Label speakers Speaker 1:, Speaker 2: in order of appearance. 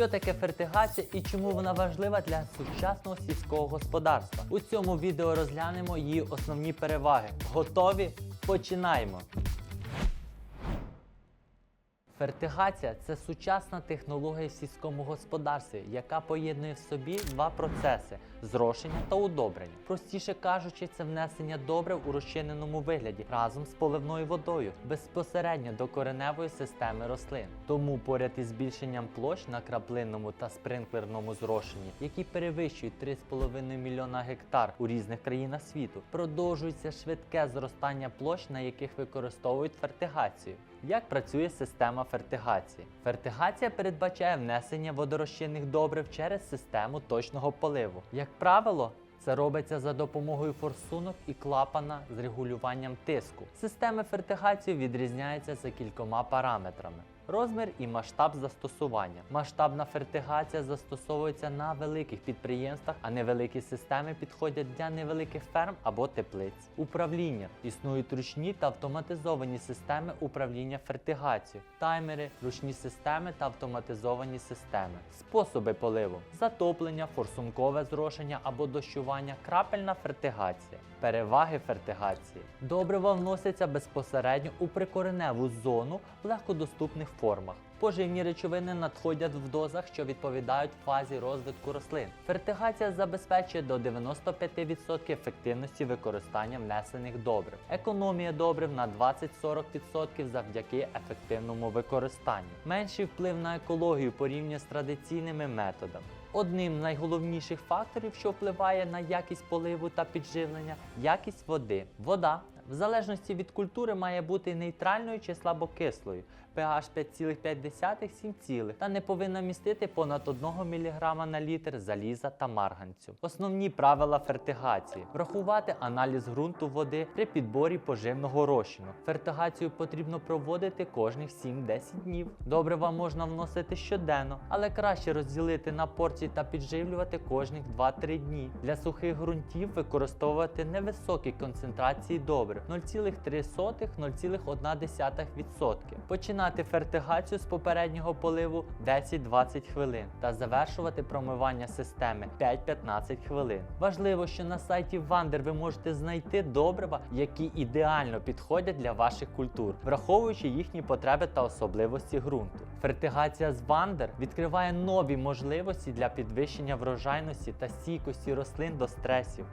Speaker 1: Що таке фертигація і чому вона важлива для сучасного сільського господарства? У цьому відео розглянемо її основні переваги. Готові? Починаємо! Фертигація це сучасна технологія в сільському господарстві, яка поєднує в собі два процеси зрошення та удобрення. Простіше кажучи, це внесення добрив у розчиненому вигляді разом з поливною водою безпосередньо до кореневої системи рослин. Тому поряд із збільшенням площ на краплинному та спринклерному зрошенні, які перевищують 3,5 мільйона гектар у різних країнах світу, продовжується швидке зростання площ, на яких використовують фертигацію. Як працює система фертигації? Фертигація передбачає внесення водорозчинних добрив через систему точного поливу. Як правило, це робиться за допомогою форсунок і клапана з регулюванням тиску. Системи фертигації відрізняються за кількома параметрами. Розмір і масштаб застосування. Масштабна фертигація застосовується на великих підприємствах, а невеликі системи підходять для невеликих ферм або теплиць. Управління існують ручні та автоматизовані системи управління фертигацією, таймери, ручні системи та автоматизовані системи. Способи поливу: затоплення, форсункове зрошення або дощування, крапельна фертигація. Переваги фертигації. Добрива вносяться безпосередньо у прикореневу зону легкодоступних формах. Поживні речовини надходять в дозах, що відповідають фазі розвитку рослин. Фертигація забезпечує до 95% ефективності використання внесених добрив. Економія добрив на 20-40% завдяки ефективному використанню. Менший вплив на екологію порівняно з традиційними методами. Одним з найголовніших факторів, що впливає на якість поливу та підживлення, якість води. Вода, в залежності від культури, має бути нейтральною чи слабокислою, pH 5,5-7, та не повинна містити понад 1 мг на літр заліза та марганцю. Основні правила фертигації: врахувати аналіз ґрунту води при підборі поживного розчину. Фертигацію потрібно проводити кожних 7-10 днів. Добрива можна вносити щоденно, але краще розділити на порції та підживлювати кожних 2-3 дні. Для сухих ґрунтів використовувати невисокі концентрації добрив 0,3-0,1%. Починати фертигацію з попереднього поливу 10-20 хвилин та завершувати промивання системи 5-15 хвилин. Важливо, що на сайті Вандер ви можете знайти добрива, які ідеально підходять для ваших культур, враховуючи їхні потреби та особливості ґрунту. Фертигація з Вандер відкриває нові можливості для підвищення врожайності та стійкості рослин до стресів.